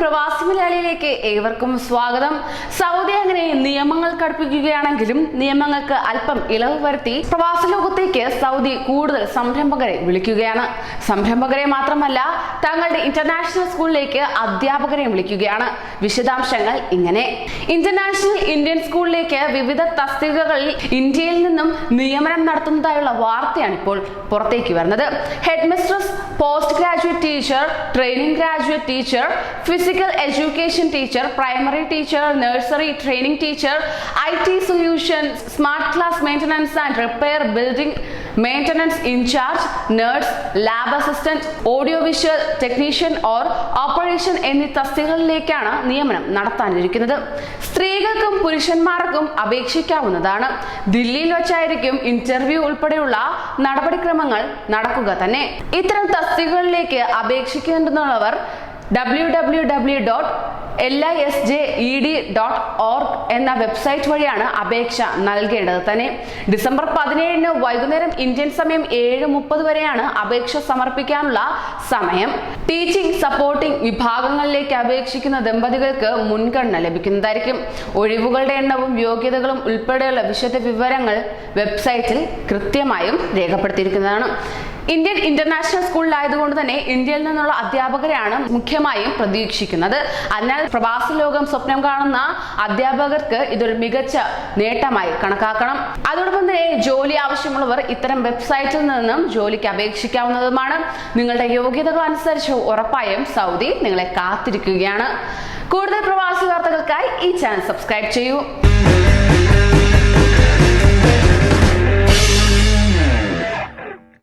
പ്രവാസി മലയാളിയിലേക്ക് ഏവർക്കും സ്വാഗതം. സൗദി അങ്ങനെ നിയമങ്ങൾ കടുപ്പിക്കുകയാണെങ്കിലും നിയമങ്ങൾക്ക് അല്പം ഇളവ് വരുത്തി പ്രവാസ ലോകത്തേക്ക് സൗദി കൂടുതൽ സംരംഭകരെ വിളിക്കുകയാണ്. സംരംഭകരെ മാത്രമല്ല തങ്ങളുടെ ഇന്റർനാഷണൽ സ്കൂളിലേക്ക് അധ്യാപകരെ വിളിക്കുകയാണ്. വിശദാംശങ്ങൾ ഇങ്ങനെ. ഇന്റർനാഷണൽ ഇന്ത്യൻ സ്കൂളിലേക്ക് വിവിധ തസ്തികകളിൽ ഇന്ത്യയിൽ നിന്നും നിയമനം നടത്തുന്നതായുള്ള വാർത്തയാണ് ഇപ്പോൾ പുറത്തേക്ക് വരുന്നത്. Headmistress post graduate teacher training graduate teacher physical education teacher primary teacher nursery training teacher I T solution smart class maintenance and repair building maintenance in charge nurse lab assistant audio visual technician or operation എന്നീ തസ്തികകളിലേക്കാണ് നിയമനം നടത്താനിരിക്കുന്നത്. സ്ത്രീകൾക്കും പുരുഷന്മാർക്കും അപേക്ഷിക്കാവുന്നതാണ്. ദില്ലിയിൽ വെച്ചായിരിക്കും interview ഉൾപ്പെടെയുള്ള നടപടിക്രമങ്ങൾ നടക്കുക തന്നെ. ഇത്തരം തസ്തികകളിലേക്ക് അപേക്ഷിക്കുന്നുള്ളവർ W W W dot L I S J E D dot org എന്ന വെബ്സൈറ്റ് വഴിയാണ് അപേക്ഷ നൽകേണ്ടത്. തന്നെ ഡിസംബർ പതിനേഴിന് വൈകുന്നേരം ഇന്ത്യൻ സമയം ഏഴ് മുപ്പത് വരെയാണ് അപേക്ഷ സമർപ്പിക്കാനുള്ള സമയം. ടീച്ചിങ് സപ്പോർട്ടിംഗ് വിഭാഗങ്ങളിലേക്ക് അപേക്ഷിക്കുന്ന ദമ്പതികൾക്ക് മുൻഗണന ലഭിക്കുന്നതായിരിക്കും. ഒഴിവുകളുടെ എണ്ണവും യോഗ്യതകളും ഉൾപ്പെടെയുള്ള വിശദ വിവരങ്ങൾ വെബ്സൈറ്റിൽ കൃത്യമായും രേഖപ്പെടുത്തിയിരിക്കുന്നതാണ്. ഇന്ത്യൻ ഇന്റർനാഷണൽ സ്കൂളിലായതുകൊണ്ട് തന്നെ ഇന്ത്യയിൽ നിന്നുള്ള അധ്യാപകരെയാണ് മുഖ്യമായും പ്രതീക്ഷിക്കുന്നത്. അതിനാൽ പ്രവാസ ലോകം സ്വപ്നം കാണുന്ന അധ്യാപകർക്ക് ഇതൊരു മികച്ച നേട്ടമായി കണക്കാക്കണം. അതോടൊപ്പം തന്നെ ജോലി ആവശ്യമുള്ളവർ ഇത്തരം വെബ്സൈറ്റിൽ നിന്നും ജോലിക്ക് അപേക്ഷിക്കാവുന്നതുമാണ്. നിങ്ങളുടെ യോഗ്യതകൾ അനുസരിച്ച് ഉറപ്പായും സൗദി നിങ്ങളെ കാത്തിരിക്കുകയാണ്. കൂടുതൽ പ്രവാസി വാർത്തകൾക്കായി ഈ ചാനൽ സബ്സ്ക്രൈബ് ചെയ്യൂ.